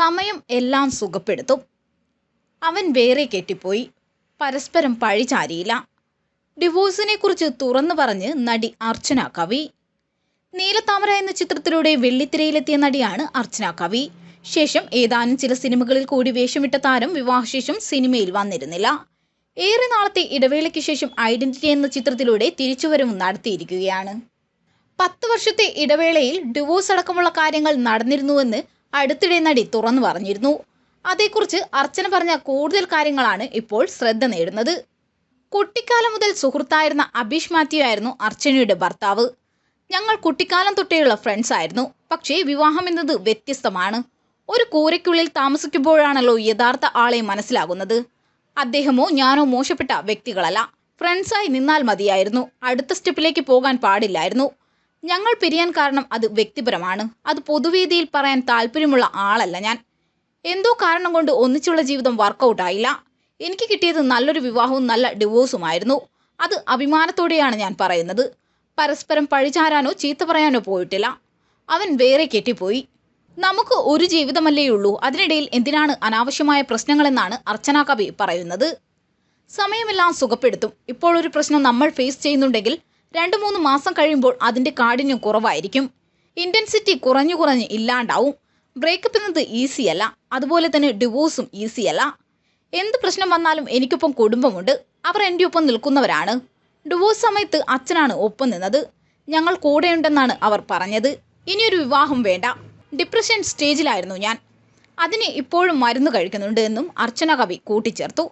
സമയം എല്ലാം സുഖപ്പെടുത്തും. അവൻ വേറെ കെട്ടിപ്പോയി. പരസ്പരം പഴിചാരിയില്ല ഡിവോഴ്സിനെ കുറിച്ച് തുറന്നു പറഞ്ഞ് നടി അർച്ചന കവി. നീലത്താമര എന്ന ചിത്രത്തിലൂടെ വെള്ളിത്തിരയിലെത്തിയ നടിയാണ് അർച്ചന കവി. ശേഷം ഏതാനും ചില സിനിമകളിൽ കൂടി വേഷമിട്ട താരം വിവാഹശേഷം സിനിമയിൽ വന്നിരുന്നില്ല. ഏറെ നാളത്തെ ഇടവേളയ്ക്ക് ശേഷം ഐഡന്റിറ്റി എന്ന ചിത്രത്തിലൂടെ തിരിച്ചുവരവും നടത്തിയിരിക്കുകയാണ്. പത്ത് വർഷത്തെ ഇടവേളയിൽ ഡിവോഴ്സ് അടക്കമുള്ള കാര്യങ്ങൾ നടന്നിരുന്നുവെന്ന് അടുത്തിടെ നടി തുറന്നു പറഞ്ഞിരുന്നു. അതേക്കുറിച്ച് അർച്ചന പറഞ്ഞ കൂടുതൽ കാര്യങ്ങളാണ് ഇപ്പോൾ ശ്രദ്ധ നേടുന്നത്. കുട്ടിക്കാലം മുതൽ സുഹൃത്തായിരുന്ന അബീഷ് മാത്യു ആയിരുന്നു അർച്ചനയുടെ ഭർത്താവ്. ഞങ്ങൾ കുട്ടിക്കാലം തൊട്ടേയുള്ള ഫ്രണ്ട്സ് ആയിരുന്നു. പക്ഷേ വിവാഹം എന്നത് വ്യത്യസ്തമാണ്. ഒരു കൂരയ്ക്കുള്ളിൽ താമസിക്കുമ്പോഴാണല്ലോ യഥാർത്ഥ ആളെ മനസ്സിലാകുന്നത്. അദ്ദേഹമോ ഞാനോ മോശപ്പെട്ട വ്യക്തികളല്ല. ഫ്രണ്ട്സായി നിന്നാൽ മതിയായിരുന്നു. അടുത്ത സ്റ്റെപ്പിലേക്ക് പോകാൻ പാടില്ലായിരുന്നു. ഞങ്ങൾ പിരിയാൻ കാരണം അത് വ്യക്തിപരമാണ്. അത് പൊതുവേദിയിൽ പറയാൻ താല്പര്യമുള്ള ആളല്ല ഞാൻ. എന്തോ കാരണം കൊണ്ട് ഒന്നിച്ചുള്ള ജീവിതം വർക്കൗട്ടായില്ല എനിക്ക് കിട്ടിയത് നല്ലൊരു വിവാഹവും നല്ല ഡിവോഴ്സുമായിരുന്നു അത് അഭിമാനത്തോടെയാണ് ഞാൻ പറയുന്നത്. പരസ്പരം പഴിചാരാനോ ചീത്ത പറയാനോ പോയിട്ടില്ല. അവൻ വേറെ കെട്ടിപ്പോയി. നമുക്ക് ഒരു ജീവിതമല്ലേ ഉള്ളൂ. അതിനിടയിൽ എന്തിനാണ് അനാവശ്യമായ പ്രശ്നങ്ങളെന്നാണ് അർച്ചന കവി പറയുന്നത്. സമയമെല്ലാം സുഖപ്പെടുത്തും. ഇപ്പോൾ ഒരു പ്രശ്നം നമ്മൾ ഫേസ് ചെയ്യുന്നുണ്ടെങ്കിൽ രണ്ട് മൂന്ന് മാസം കഴിയുമ്പോൾ അതിന്റെ കാഠിന്യം കുറവായിരിക്കും. ഇന്റൻസിറ്റി കുറഞ്ഞു കുറഞ്ഞ് ഇല്ലാണ്ടാവും. ബ്രേക്കപ്പ് എന്നത് ഈസിയല്ല അതുപോലെ തന്നെ ഡിവോഴ്സും ഈസിയല്ല എന്ത് പ്രശ്നം വന്നാലും എനിക്കൊപ്പം കുടുംബമുണ്ട്. അവർ എന്റെ ഒപ്പം നിൽക്കുന്നവരാണ്. ഡിവോഴ്സ് സമയത്ത് അച്ഛനാണ് ഒപ്പം നിന്നത്. ഞങ്ങൾ കൂടെയുണ്ടെന്നാണ് അവർ പറഞ്ഞത്. ഇനിയൊരു വിവാഹം വേണ്ട. ഡിപ്രഷൻ സ്റ്റേജിലായിരുന്നു ഞാൻ. അതിന് ഇപ്പോഴും മരുന്ന് കഴിക്കുന്നുണ്ട് എന്നും അർച്ചന കവി കൂട്ടിച്ചേർത്തു.